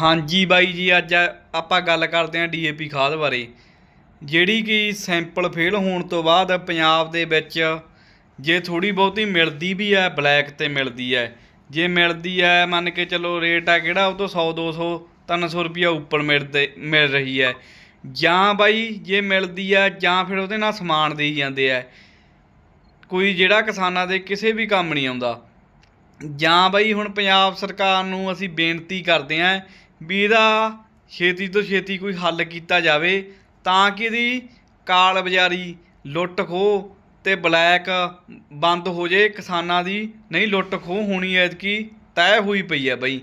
ਹਾਂਜੀ ਬਾਈ ਜੀ, ਅੱਜ ਆਪਾਂ ਗੱਲ ਕਰਦੇ ਹਾਂ ਡੀਏਪੀ ਖਾਦ ਬਾਰੇ। ਜਿਹੜੀ ਕਿ ਸੈਂਪਲ ਫੇਲ ਹੋਣ ਤੋਂ ਬਾਅਦ ਪੰਜਾਬ ਦੇ ਵਿੱਚ ਜੇ ਥੋੜੀ ਬਹੁਤੀ ਮਿਲਦੀ ਵੀ ਹੈ, ਬਲੈਕ ਤੇ ਮਿਲਦੀ ਹੈ। ਜੇ ਮਿਲਦੀ ਹੈ, ਮੰਨ ਕੇ ਚਲੋ ਰੇਟ ਆ ਕਿਹੜਾ, ਉਹ ਤੋਂ 100 200 300 ਰੁਪਿਆ ਉੱਪਰ ਮਿਲਦੇ, ਮਿਲ ਰਹੀ ਹੈ। ਜਾਂ ਬਾਈ ਜੇ ਮਿਲਦੀ ਹੈ, ਜਾਂ ਫਿਰ ਉਹਦੇ ਨਾਲ ਸਮਾਨ ਦੇਈ ਜਾਂਦੇ ਆ ਕੋਈ ਜਿਹੜਾ ਕਿਸਾਨਾਂ ਦੇ ਕਿਸੇ ਵੀ ਕੰਮ ਨਹੀਂ ਆਉਂਦਾ। ਜਾਂ ਬਈ ਹੁਣ ਪੰਜਾਬ ਸਰਕਾਰ ਨੂੰ ਅਸੀਂ ਬੇਨਤੀ ਕਰਦੇ ਆਂ ਵੀ ਇਹਦਾ ਛੇਤੀ ਤੋਂ ਛੇਤੀ ਕੋਈ ਹੱਲ ਕੀਤਾ ਜਾਵੇ ਤਾਂ ਕਿ ਇਹਦੀ ਕਾਲ ਬਾਜ਼ਾਰੀ ਲੁੱਟ ਖੋਹ ਤੇ ਬਲੈਕ ਬੰਦ ਹੋ ਜੇ ਕਿਸਾਨਾਂ ਦੀ ਨਹੀਂ ਲੁੱਟ ਖੋਹ ਹੋਣੀ ਐਤਕੀ, ਤੈਅ ਹੋਈ ਪਈ ਹੈ ਬਈ।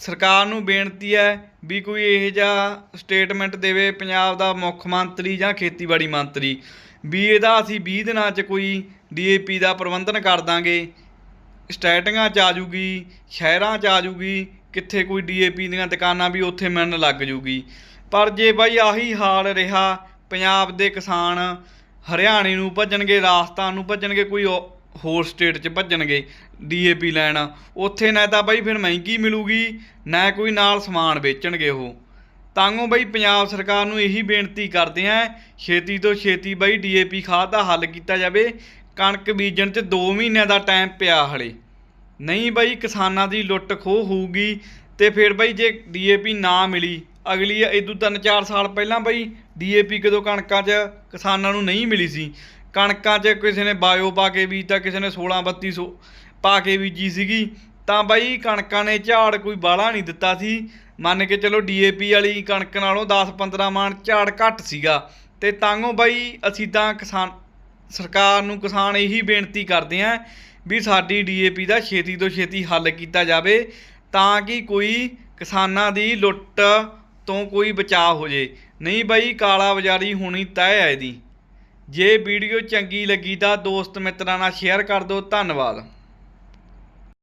ਸਰਕਾਰ ਨੂੰ ਬੇਨਤੀ ਹੈ ਵੀ ਕੋਈ ਇਹ ਜਿਹਾ ਸਟੇਟਮੈਂਟ ਦੇਵੇ ਪੰਜਾਬ ਦਾ ਮੁੱਖ ਮੰਤਰੀ ਜਾਂ ਖੇਤੀਬਾੜੀ ਮੰਤਰੀ, ਵੀ ਇਹਦਾ ਅਸੀਂ 20 ਦਿਨਾਂ 'ਚ ਕੋਈ ਡੀਏਪੀ ਦਾ ਪ੍ਰਬੰਧਨ ਕਰ ਦਾਂਗੇ। ਸਟੈਟਿੰਗਾਂ 'ਚ ਆ ਜੂਗੀ, ਸ਼ਹਿਰਾਂ 'ਚ ਆ ਜੂਗੀ ਕਿੱਥੇ ਕੋਈ ਡੀਏਪੀ ਦੀਆਂ ਦੁਕਾਨਾਂ ਵੀ ਉੱਥੇ ਮਿਲਣ ਲੱਗ ਜੂਗੀ। ਪਰ ਜੇ ਬਾਈ ਆਹੀ ਹਾਲ ਰਿਹਾ, ਪੰਜਾਬ ਦੇ ਕਿਸਾਨ ਹਰਿਆਣੇ ਨੂੰ ਭੱਜਣਗੇ, ਰਾਜਸਥਾਨ ਨੂੰ ਭੱਜਣਗੇ, ਕੋਈ ਉਹ ਹੋਰ ਸਟੇਟ 'ਚ ਭੱਜਣਗੇ ਡੀਏਪੀ ਲੈਣ, ਉੱਥੇ ਨਾ ਤਾਂ ਬਾਈ ਫਿਰ ਮਹਿੰਗੀ ਮਿਲੂਗੀ, ਨਾ ਕੋਈ ਨਾਲ ਸਮਾਨ ਵੇਚਣਗੇ ਉਹ। ਤਾਂਗੋ ਬਾਈ ਪੰਜਾਬ ਸਰਕਾਰ ਨੂੰ ਇਹੀ ਬੇਨਤੀ ਕਰਦੇ ਆਂ, ਛੇਤੀ ਤੋਂ ਛੇਤੀ ਬਈ ਡੀਏਪੀ ਖਾਦ ਦਾ ਹੱਲ ਕੀਤਾ ਜਾਵੇ, ਕਣਕ ਬੀਜਣ 'ਚ 2 ਮਹੀਨਿਆਂ ਦਾ ਟਾਈਮ ਪਿਆ ਹਲੇ। ਨਹੀਂ ਬਾਈ, ਕਿਸਾਨਾਂ ਦੀ ਲੁੱਟ ਖੋਹ ਹੋਊਗੀ ਤੇ ਫਿਰ ਬਾਈ ਜੇ ਡੀਏਪੀ ਨਾ ਮਿਲੀ, ਅਗਲੀ ਇਦੋਂ ਤਿੰਨ ਚਾਰ ਸਾਲ ਪਹਿਲਾਂ ਬਈ ਡੀਏਪੀ ਕਦੋਂ ਕਣਕਾਂ 'ਚ ਕਿਸਾਨਾਂ ਨੂੰ ਨਹੀਂ ਮਿਲੀ ਸੀ। ਕਣਕਾਂ 'ਚ ਕਿਸੇ ਨੇ ਬਾਇਓ ਪਾ ਕੇ ਬੀਜਤਾ, ਕਿਸੇ ਨੇ 16 3200 ਪਾ ਕੇ ਬੀਜੀ ਸੀਗੀ, ਤਾਂ ਬਾਈ ਕਣਕਾਂ ਨੇ ਝਾੜ ਕੋਈ ਬਾਲਾ ਨਹੀਂ ਦਿੱਤਾ ਸੀ। ਮੰਨ ਕੇ ਚਲੋ ਡੀਏਪੀ ਵਾਲੀ ਕਣਕ ਨਾਲੋਂ 10-15 ਮਾਣ ਝਾੜ ਘੱਟ ਸੀਗਾ। ਤੇ ਤਾਂਗੋ ਬਾਈ ਅਸੀਂ ਤਾਂ ਕਿਸਾਨ, ਸਰਕਾਰ ਨੂੰ ਕਿਸਾਨ ਇਹੀ ਬੇਨਤੀ ਕਰਦੇ ਆਂ ਵੀ ਸਾਡੀ ਡੀਏਪੀ ਦਾ ਛੇਤੀ ਤੋਂ ਛੇਤੀ ਹੱਲ ਕੀਤਾ ਜਾਵੇ ਤਾਂ ਕਿ ਕੋਈ ਕਿਸਾਨਾਂ ਦੀ ਲੁੱਟ ਤੋਂ ਕੋਈ ਬਚਾਅ ਹੋ ਜੇ। ਨਹੀਂ ਬਈ, ਕਾਲਾ ਬਾਜ਼ਾਰੀ ਹੋਣੀ ਤੈਅ ਹੈ ਇਹਦੀ। ਜੇ ਵੀਡੀਓ ਚੰਗੀ ਲੱਗੀ ਤਾਂ ਦੋਸਤ ਮਿੱਤਰਾਂ ਨਾਲ ਸ਼ੇਅਰ ਕਰ ਦਿਓ। ਧੰਨਵਾਦ।